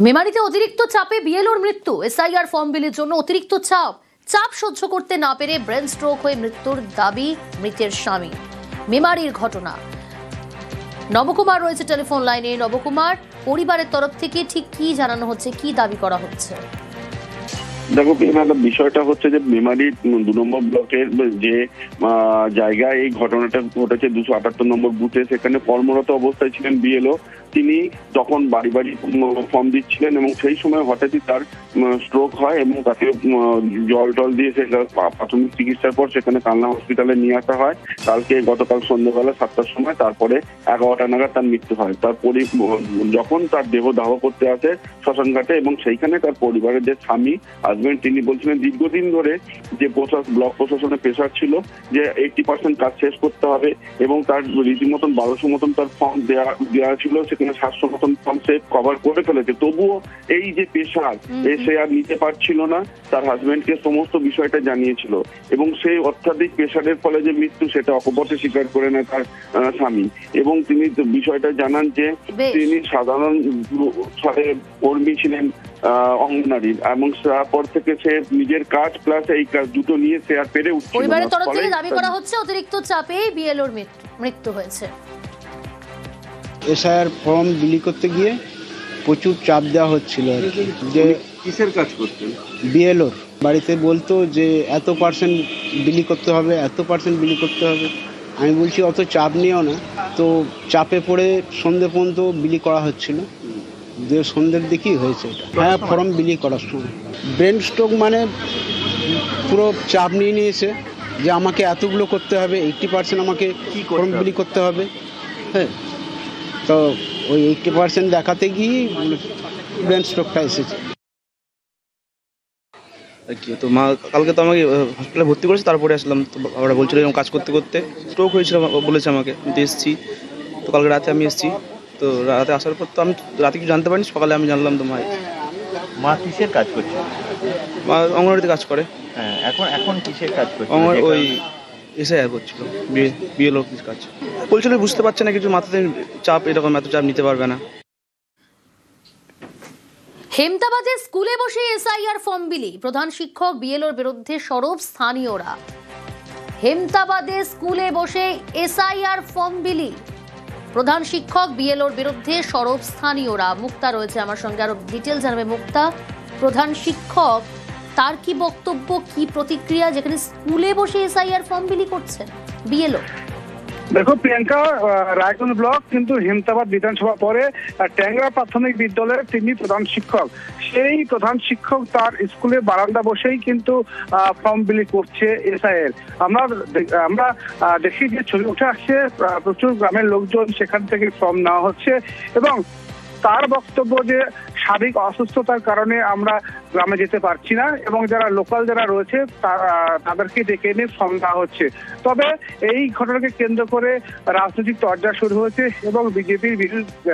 মেমারিতে অতিরিক্ত চাপে বিএলওর মৃত্যু। এসআইআর ফর্ম বিলের জন্য অতিরিক্ত চাপ। চাপ সহ্য করতে না পেরে ব্রেন স্ট্রোক হয়ে মৃত্যুর দাবি মৃতের স্বামী। মেমারির ঘটনা। নবকুমার রয়েছে টেলিফোন লাইনে। নবকুমার, পরিবারের তরফ থেকে ঠিক কি জানানো হচ্ছে, কি দাবি করা হচ্ছে? দেখো প্রিয়াঙ্কা বিষয়টা হচ্ছে যে মেমারি দু নম্বর ব্লকের যে জায়গায় এই ঘটনাটা ঘটেছে, দুশো আটাত্তর নম্বর বুথে। সেখানে কর্মরত অবস্থায় ছিলেন বিএলও। তিনি তখন বাড়ি বাড়ি ফর্ম দিচ্ছিলেন এবং সেই সময় হঠাৎই তার স্ট্রোক হয় এবং তাকে জল টল দিয়ে সে প্রাথমিক চিকিৎসার পর সেখানে কালনা হসপিটালে নিয়ে আসা হয়। কালকে গতকাল সন্ধ্যাবেলা সাতটার সময় তারপরে এগারোটা নাগাদ তার মৃত্যু হয়। তার পরি, যখন তার দেহ দাহ করতে আসে শ্মশানঘাটে এবং সেইখানে তার পরিবারের যে স্বামী হাজবেন্ড তিনি বলছিলেন, দীর্ঘদিন ধরে যে প্রশাস ব্লক প্রশাসনের প্রেশার ছিল যে এইটি পার্সেন্ট কাজ শেষ করতে হবে এবং তার রীতিমতন, বারোশো মতন তার ফর্ম দেওয়া দেওয়া ছিল সেখানে সাতশো মতন ফর্ম সে কভার করে ফেলেছে। তবুও এই যে পেশার এ সে আর নিতে পারছিল না তার হাজবেন্ডকে সমস্ত বিষয়টা জানিয়েছিল। এবং সেই অত্যাধিক পেশারের ফলে যে মৃত্যু সেটা অকপটে স্বীকার করে নেয় তার স্বামী। এবং তিনি বিষয়টা জানান যে তিনি সাধারণ সাথে কর্মী ছিলেন আহ, অঙ্গনারীর। এবং তারপর থেকে সে নিজের কাজ প্লাস এই কাজ দুটো নিয়ে সে আর পেরে উঠছিল পরিবারের তরফ থেকে দাবি করা হচ্ছে অতিরিক্ত চাপে বিএলওর মৃত্যু হয়েছে। এসআইআর ফর্ম বিলি করতে গিয়ে প্রচুর চাপ দেওয়া হচ্ছিল আর কি। যে কিসের কাজ করতেন? বিএলওর। বাড়িতে বলতো যে এত পার্সেন্ট বিলি করতে হবে এত পার্সেন্ট বিলি করতে হবে। আমি বলছি অত চাপ নিও না। তো চাপে পড়ে সন্ধে পর্যন্ত বিলি করা হচ্ছিল। যে সন্ধ্যের দিকেই হয়েছে এটা। হ্যাঁ ফর্ম বিলি করার সময়। ব্রেন স্ট্রোক মানে পুরো চাপ নিয়ে নিয়েছে যে আমাকে এতগুলো করতে হবে এইটটি পার্সেন্ট আমাকে ফর্ম বিলি করতে হবে। হ্যাঁ। তো ওই এইটটি পার্সেন্ট দেখাতে গিয়ে ব্রেন স্ট্রোকটা এসেছে। তো মা কালকে তো আমাকে হসপিটালে ভর্তি করেছে তারপরে আসলাম। তো ওরা বলছিল এরকম কাজ করতে করতে স্ট্রোক হয়েছিল বলেছে আমাকে আমি তো এসেছি। তো কালকে রাতে আমি এসেছি। তো রাতে আসার পর তো আমি রাতে কিছু জানতে পারিনি সকালে আমি জানলাম তো মায়ের। মা কিসের কাজ করছে? মা অঙ্গনওয়াড়িতে কাজ করে। হ্যাঁ এখন এখন কিসের কাজ করছে? ওই কারণে- এসে আর করছিল। বিয়ে লোক কাজ। বলছিল বুঝতে পারছে না কিছু? মাথাতে চাপ, এরকম এত চাপ নিতে পারবে না। হেমতাবাদে স্কুলে বসে এসআইআর ফর্ম বিলি। প্রধান শিক্ষক বিএলওর বিরুদ্ধে সরব স্থানীয়রা। হেমতাবাদে স্কুলে বসে এসআইআর ফর্ম বিলি। প্রধান শিক্ষক বিএলওর বিরুদ্ধে সরব স্থানীয়রা। মুক্তা রয়েছে আমার সঙ্গে। আরও ডিটেল জানাবে মুক্তা। প্রধান শিক্ষক তার কি বক্তব্য, কি প্রতিক্রিয়া? যেখানে স্কুলে বসে এসআইআর ফর্ম বিলি করছেন বিএলও দেখো, প্রিয়াঙ্কা রায়গঞ্জ ব্লক, কিন্তু হেমতাবাদ বিধানসভা পরে ট্যাংরা প্রাথমিক বিদ্যালয়ের তিনি প্রধান শিক্ষক। সেই প্রধান শিক্ষক তার স্কুলে বারান্দা বসেই কিন্তু ফর্ম বিলি করছে এসআইএর আমরা আমরা দেখি যে ছবি উঠে আসছে প্রচুর গ্রামের লোকজন সেখান থেকে ফর্ম নেওয়া হচ্ছে এবং তার বক্তব্য যে সার্বিক অসুস্থতার কারণে আমরা গ্রামে যেতে পারছি না এবং যারা লোকাল যারা রয়েছে তাদেরকে ডেকে এনে দেওয়া হচ্ছে। তবে এই ঘটনাকে কেন্দ্র করে রাজনৈতিক তর্জা শুরু হয়েছে এবং বিজেপির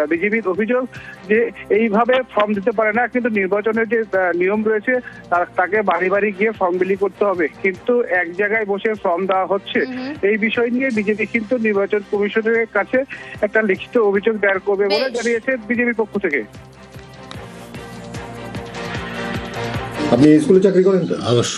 বিজেপির অভিযোগ যে এইভাবে ফর্ম দিতে পারে না কিন্তু নির্বাচনের যে নিয়ম রয়েছে তার- তাকে বাড়ি বাড়ি গিয়ে ফর্ম বিলি করতে হবে। কিন্তু এক জায়গায় বসে ফর্ম দেওয়া হচ্ছে। এই বিষয় নিয়ে বিজেপি কিন্তু নির্বাচন কমিশনের কাছে একটা লিখিত অভিযোগ দায়ের করবে বলে জানিয়েছে বিজেপির পক্ষ থেকে। আপনি স্কুলে চাকরি করেন তো? অবশ্য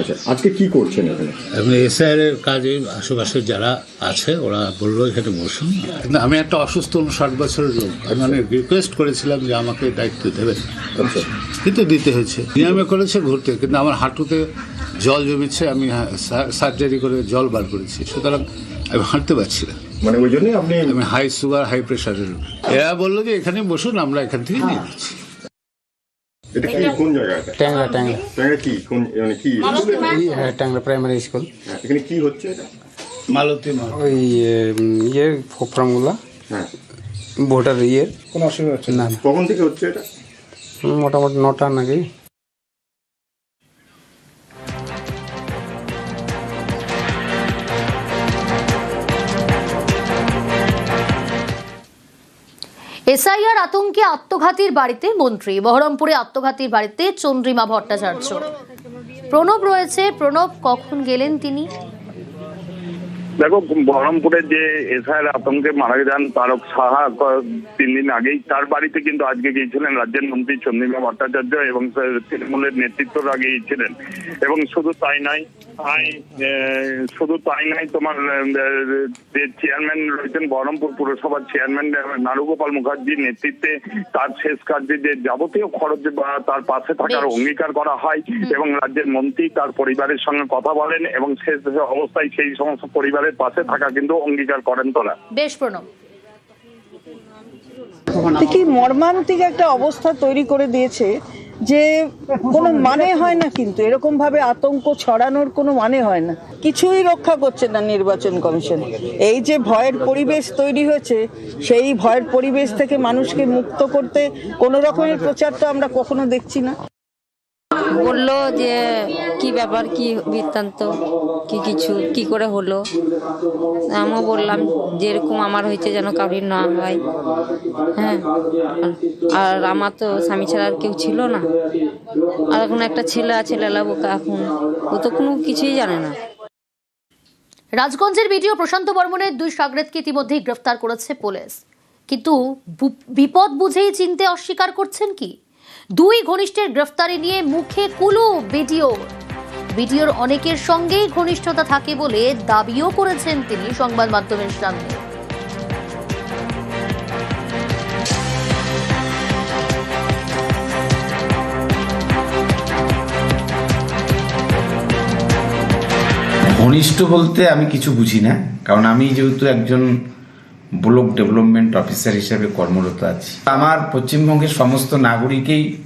আচ্ছা আজকে কি করছেন এখানে? এমনি এসআইআর এর কাজে আশেপাশে যারা আছে ওরা বলল এখানে বসুন। কিন্তু আমি একটা অসুস্থ ষাট বছরের লোক। আমি অনেক রিকোয়েস্ট করেছিলাম যে আমাকে দায়িত্ব দেবেন। আচ্ছা। কিন্তু দিতে হয়েছে। নিয়মে করেছে ঘুরতে কিন্তু আমার হাঁটুতে জল জমেছে। আমি সার্জারি করে জল বার করেছি। সুতরাং আমি হাঁটতে পারছি না। মানে ওই জন্যই আপনি আমি হাই সুগার হাই প্রেশারের। এরা বলল যে এখানে বসুন আমরা এখান থেকে নিয়ে নিচ্ছি এটা কি কোন জায়গাটা ট্যাংরা ট্যাংরা। জায়গা কি কোন মানে কি? হ্যাঁ ট্যাংরা প্রাইমারি স্কুল হ্যাঁ, এখানে কি হচ্ছে এটা? মালতী ওই ইয়ে ফর্মগুলা। হ্যাঁ। ভোটার ইয়ের। কোনো অসুবিধা হচ্ছে না? কখন থেকে হচ্ছে এটা? মোটামুটি নটা নাকি এসআইআর আতঙ্কে আত্মঘাতীর বাড়িতে মন্ত্রী। বহরমপুরে আত্মঘাতীর বাড়িতে চন্দ্রিমা ভট্টাচার্য। প্রণব রয়েছে। প্রণব, কখন গেলেন তিনি? দেখো বহরমপুরের যে এসআইয়ের আতঙ্কে মারা যান তারক সাহা তিন দিন আগেই, তার বাড়িতে কিন্তু আজকে গিয়েছিলেন রাজ্যের মন্ত্রী চন্দ্রিমা ভট্টাচার্য এবং তৃণমূলের নেতৃত্ব নেতৃত্বরা গিয়েছিলেন এবং শুধু তাই নয় তাই শুধু তাই নয় তোমার যে চেয়ারম্যান রয়েছেন বহরমপুর পুরসভার চেয়ারম্যান নারুগোপাল মুখার্জির নেতৃত্বে তার শেষ কার্যে যে যাবতীয় খরচ তার পাশে থাকার অঙ্গীকার করা হয় এবং রাজ্যের মন্ত্রী তার পরিবারের সঙ্গে কথা বলেন এবং শেষ অবস্থায় সেই সমস্ত পরিবারের পাশে থাকা কিন্তু অঙ্গীকার করেন তোরা। বেশ প্রণব। কি মর্মান্তিক একটা অবস্থা তৈরি করে দিয়েছে। যে কোনো মানে হয় না কিন্তু, এরকম ভাবে আতঙ্ক ছড়ানোর কোনো মানে হয় না। কিছুই রক্ষা করছে না নির্বাচন কমিশন। এই যে ভয়ের পরিবেশ তৈরি হয়েছে, সেই ভয়ের পরিবেশ থেকে মানুষকে মুক্ত করতে কোনো রকমের প্রচার তো আমরা কখনো দেখছি না। বলল যে, কি ব্যাপার? কি বৃত্তান্ত? কি কিছু? কি করে হলো? আমিও বললাম যে এরকম আমার হয়েছে যেন কারোর না হয়। হ্যাঁ আর- আমার তো স্বামী ছাড়া আর কেউ ছিল না। আর এখন একটা ছেলে আছে লেলা বোকা এখন। ও তো কোনো কিছুই জানে না। রাজগঞ্জের ভিডিও প্রশান্ত বর্মনের দুই সাগরেদকে ইতিমধ্যেই গ্রেফতার করেছে পুলিশ। কিন্তু বিপদ বুঝেই চিনতে অস্বীকার করছেন কি? দুই ঘনিষ্ঠের গ্রেফতারি নিয়ে মুখে কুলু ভিডিও। ভিডিওর অনেকের সঙ্গেই ঘনিষ্ঠতা থাকে বলে দাবিও করেছেন তিনি সংবাদ মাধ্যমের সামনে। ঘনিষ্ঠ বলতে আমি কিছু বুঝি না, কারণ আমি যেহেতু একজন ব্লক ডেভেলপমেন্ট অফিসার হিসেবে কর্মরত আছি। আমার পশ্চিমবঙ্গের সমস্ত নাগরিকেই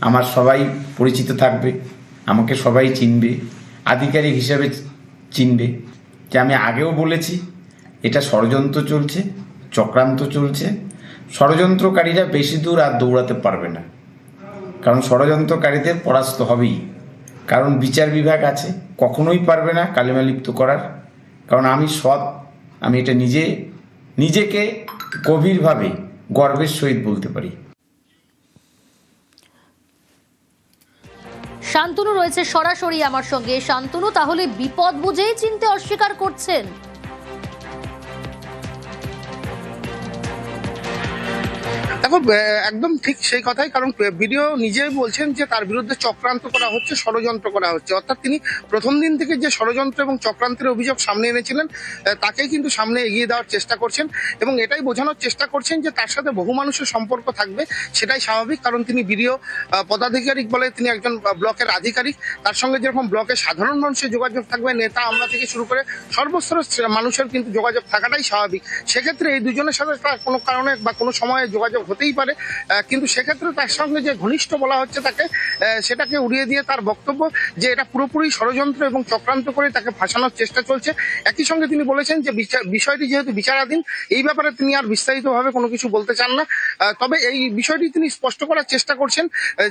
আমার সবাই পরিচিত থাকবে, আমাকে সবাই চিনবে, আধিকারিক হিসেবে চিনবে। যে আমি আগেও বলেছি, এটা ষড়যন্ত্র চলছে, চক্রান্ত চলছে। ষড়যন্ত্রকারীরা বেশি দূর আর দৌড়াতে পারবে না। কারণ ষড়যন্ত্রকারীদের পরাস্ত হবেই। কারণ বিচার বিভাগ আছে, কখনোই পারবে না কালিমা লিপ্ত করার। কারণ আমি সৎ, আমি এটা নিজে নিজেকে গভীরভাবে গর্বের সহিত বলতে পারি। শান্তনু রয়েছে সরাসরি আমার সঙ্গে। শান্তনু, তাহলে বিপদ বুঝেই চিনতে অস্বীকার করছেন। দেখো একদম ঠিক সেই কথাই, কারণ ভিডিও নিজেই বলছেন যে তার বিরুদ্ধে চক্রান্ত করা হচ্ছে, ষড়যন্ত্র করা হচ্ছে। অর্থাৎ তিনি প্রথম দিন থেকে যে ষড়যন্ত্র এবং চক্রান্তের অভিযোগ সামনে এনেছিলেন তাকেই কিন্তু সামনে এগিয়ে দেওয়ার চেষ্টা করছেন এবং এটাই বোঝানোর চেষ্টা করছেন যে তার সাথে বহু মানুষের সম্পর্ক থাকবে, সেটাই স্বাভাবিক। কারণ তিনি বিডিও পদাধিকারিক বলে তিনি একজন ব্লকের আধিকারিক। তার সঙ্গে যেরকম ব্লকের সাধারণ মানুষের যোগাযোগ থাকবে, নেতা আমরা থেকে শুরু করে সর্বস্তরের মানুষের কিন্তু যোগাযোগ থাকাটাই স্বাভাবিক। সেক্ষেত্রে এই দুজনের সাথে তার কোনো কারণে বা কোনো সময়ে যোগাযোগ হতেই পারে। কিন্তু সেক্ষেত্রে তার সঙ্গে যে ঘনিষ্ঠ বলা হচ্ছে তাকে সেটাকে উড়িয়ে দিয়ে তার বক্তব্য যে এটা পুরোপুরি ষড়যন্ত্র এবং চক্রান্ত করে তাকে ফাঁসানোর চেষ্টা চলছে। একই সঙ্গে তিনি বলেছেন যে বিষয়টি যেহেতু বিচারাধীন, এই ব্যাপারে তিনি আর বিস্তারিতভাবে কোনো কিছু বলতে চান না। তবে এই বিষয়টি তিনি স্পষ্ট করার চেষ্টা করছেন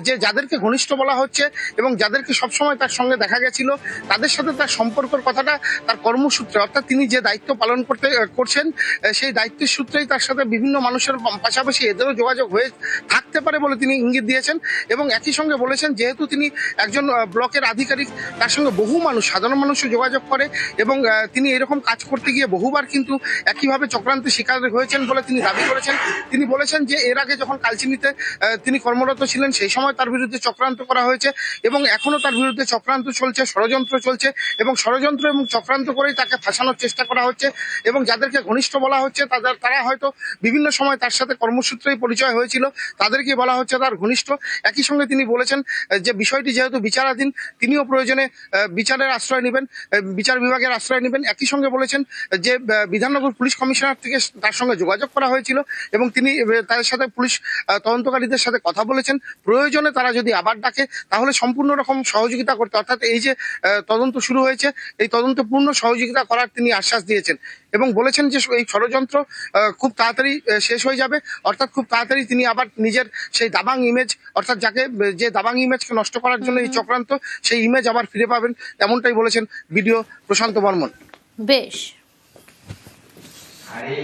যে যাদেরকে ঘনিষ্ঠ বলা হচ্ছে এবং যাদেরকে সবসময় তার সঙ্গে দেখা গেছিল, তাদের সাথে তার সম্পর্কের কথাটা তার কর্মসূত্রে, অর্থাৎ তিনি যে দায়িত্ব পালন করতে করছেন সেই দায়িত্বের সূত্রেই তার সাথে বিভিন্ন মানুষের পাশাপাশি এদেরও যোগাযোগ হয়ে থাকতে পারে বলে তিনি ইঙ্গিত দিয়েছেন এবং একই সঙ্গে বলেছেন যেহেতু তিনি একজন ব্লকের আধিকারিক, তার সঙ্গে বহু মানুষ, সাধারণ মানুষও যোগাযোগ করে এবং তিনি এরকম কাজ করতে গিয়ে বহুবার কিন্তু একইভাবে চক্রান্তের শিকার হয়েছেন বলে তিনি দাবি করেছেন। তিনি বলেছেন যে এর আগে যখন কালচিনিতে তিনি কর্মরত ছিলেন, সেই সময় তার বিরুদ্ধে চক্রান্ত করা হয়েছে এবং এখনও তার বিরুদ্ধে চক্রান্ত চলছে, ষড়যন্ত্র চলছে এবং ষড়যন্ত্র এবং চক্রান্ত করেই তাকে ফাঁসানোর চেষ্টা করা হচ্ছে এবং যাদেরকে ঘনিষ্ঠ বলা হচ্ছে, তাদের, তারা হয়তো বিভিন্ন সময় তার সাথে কর্মসূত্রেই পরিচয় হয়েছিল তাদেরকে বলা হচ্ছে তার ঘনিষ্ঠ। একই সঙ্গে তিনি বলেছেন যে বিষয়টি যেহেতু বিচারাধীন, তিনিও প্রয়োজনে বিচারের আশ্রয় নেবেন বিচার বিভাগের আশ্রয় নেবেন। একই সঙ্গে বলেছেন যে বিধাননগর পুলিশ কমিশনার থেকে তার সঙ্গে যোগাযোগ করা হয়েছিল এবং তিনি তাদের সাথে পুলিশ তদন্তকারীদের সাথে কথা বলেছেন। প্রয়োজনে তারা যদি আবার ডাকে তাহলে সম্পূর্ণ রকম সহযোগিতা করতে অর্থাৎ এই যে তদন্ত শুরু হয়েছে এই তদন্ত পূর্ণ সহযোগিতা করার তিনি আশ্বাস দিয়েছেন এবং বলেছেন যে এই ষড়যন্ত্র আহ, খুব তাড়াতাড়ি শেষ হয়ে যাবে। অর্থাৎ খুব তাড়াতাড়ি তিনি আবার নিজের সেই দাবাং ইমেজ অর্থাৎ যাকে যে দাবাং ইমেজকে নষ্ট করার জন্য এই চক্রান্ত সেই ইমেজ আবার ফিরে পাবেন। এমনটাই বলেছেন বিডিও প্রশান্ত বর্মন। বেশ। আরে